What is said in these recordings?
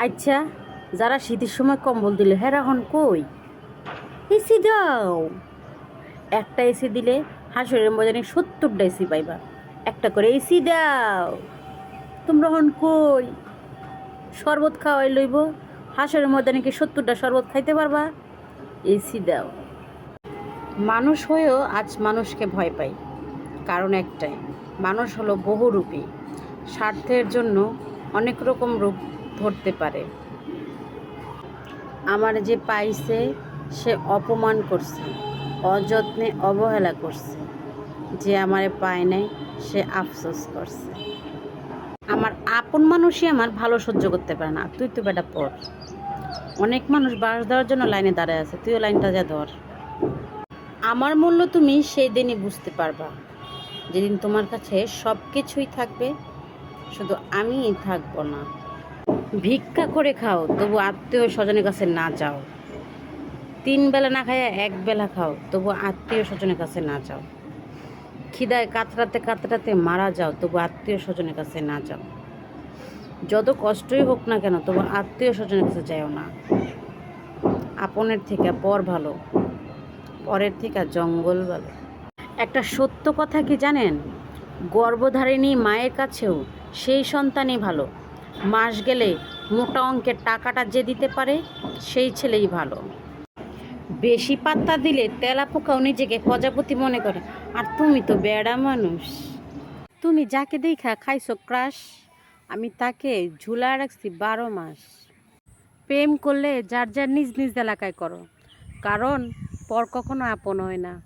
আচ্ছা যারা শীতের সময় কম্বল দিলে হ্যাঁ এখন কই? এসি দাও। একটা এসি দিলে হাঁসুরের মজানে সত্তরটা এসি পাইবা। একটা করে এসি দাও। তোমরা হন কই? শরবত খাওয়াই লইব। হাঁসুরের ময়দানে কি সত্তরটা শরবত খাইতে পারবা? এসি দাও। মানুষ হয়েও আজ মানুষকে ভয় পাই কারণ একটাই, মানুষ হলো বহুরূপী। স্বার্থের জন্য অনেক রকম রূপ ধরতে পারে। আমার যে পাইছে, সে অপমান করছে, অযত্নে অবহেলা করছে। যে আমারে পায় নাই, সে আফসোস করছে। আমার আপন মানুষই আমার ভালো সহ্য করতে পারে না। তুই তো বেটা পড় অনেক মানুষ বাস দেওয়ার জন্য লাইনে দাঁড়ায় আছে। তুইও লাইনটা যা ধর। আমার মূল্য তুমি সেই দিনই বুঝতে পারবা। যেদিন তোমার কাছে সব কিছুই থাকবে, শুধু আমিই থাকব না। ভিক্ষা করে খাও, তবু আত্মীয় স্বজনের কাছে না যাও। তিন বেলা না খাইয়া এক বেলা খাও, তবু আত্মীয় স্বজনের কাছে না যাও। খিদায় কাতরাতে কাতরাতে মারা যাও, তবু আত্মীয় স্বজনের কাছে না যাও। যত কষ্টই হোক না কেন, তবু আত্মীয় স্বজনের কাছে যাও না। আপনের থেকে পর ভালো, পরের থেকে জঙ্গল ভালো। একটা সত্য কথা কি জানেন? গর্ভধারিণী মায়ের কাছেও সেই সন্তানই ভালো। মাস গেলে মোটা অঙ্কের টাকাটা যে দিতে পারে, সেই ছেলেই ভালো। বেশি পাত্তা দিলে তেলা পোকাও নিজেকে প্রজাপতি মনে করে। আর তুমি তো বেড়া মানুষ। তুমি যাকে দেখা খাইছো ক্রাশ, আমি তাকে ঝুলা রাখছি বারো মাস। প্রেম করলে যার যার নিজ নিজ এলাকায় করো। কারণ পর কখনো আপন হয় না।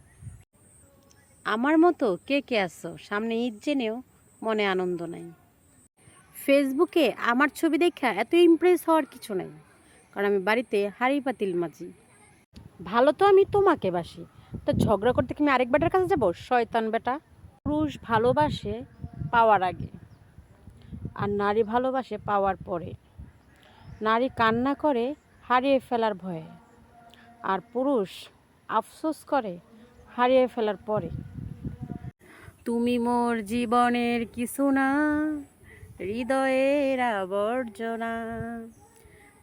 আমার মতো কে কে আছো, সামনে ঈদ জেনেও মনে আনন্দ নাই। ফেসবুকে আমার ছবি দেখা এত ইমপ্রেস হওয়ার কিছু নাই, কারণ আমি বাড়িতে হাড়ি পাতিল মাঝি ভালো তো আমি তোমাকে বাসি, তো ঝগড়া করতে কি আমি আরেক বেটার কাছে যাব? শয়তান বেটা। পুরুষ ভালোবাসে পাওয়ার আগে, আর নারী ভালোবাসে পাওয়ার পরে। নারী কান্না করে, হারিয়ে ফেলার ভয়ে, আর পুরুষ আফসোস করে, হারিয়ে ফেলার পরে। তুমি মোর জীবনের কিছু না হৃদয়ের আবর্জনা।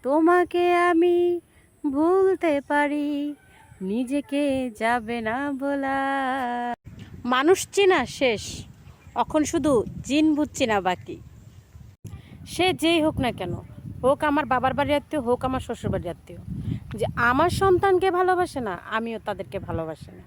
তোমাকে আমি ভুলতে পারি, নিজেকে যাবে না বলা। মানুষ চেনা শেষ এখন শুধু জিন বুঝছি না বাকি। সে যেই হোক না কেন, হোক আমার বাবার বাড়ির আত্মীয়, হোক আমার শ্বশুর বাড়ির আত্মীয়। যে আমার সন্তানকে ভালোবাসে না, আমিও তাদেরকে ভালোবাসি না।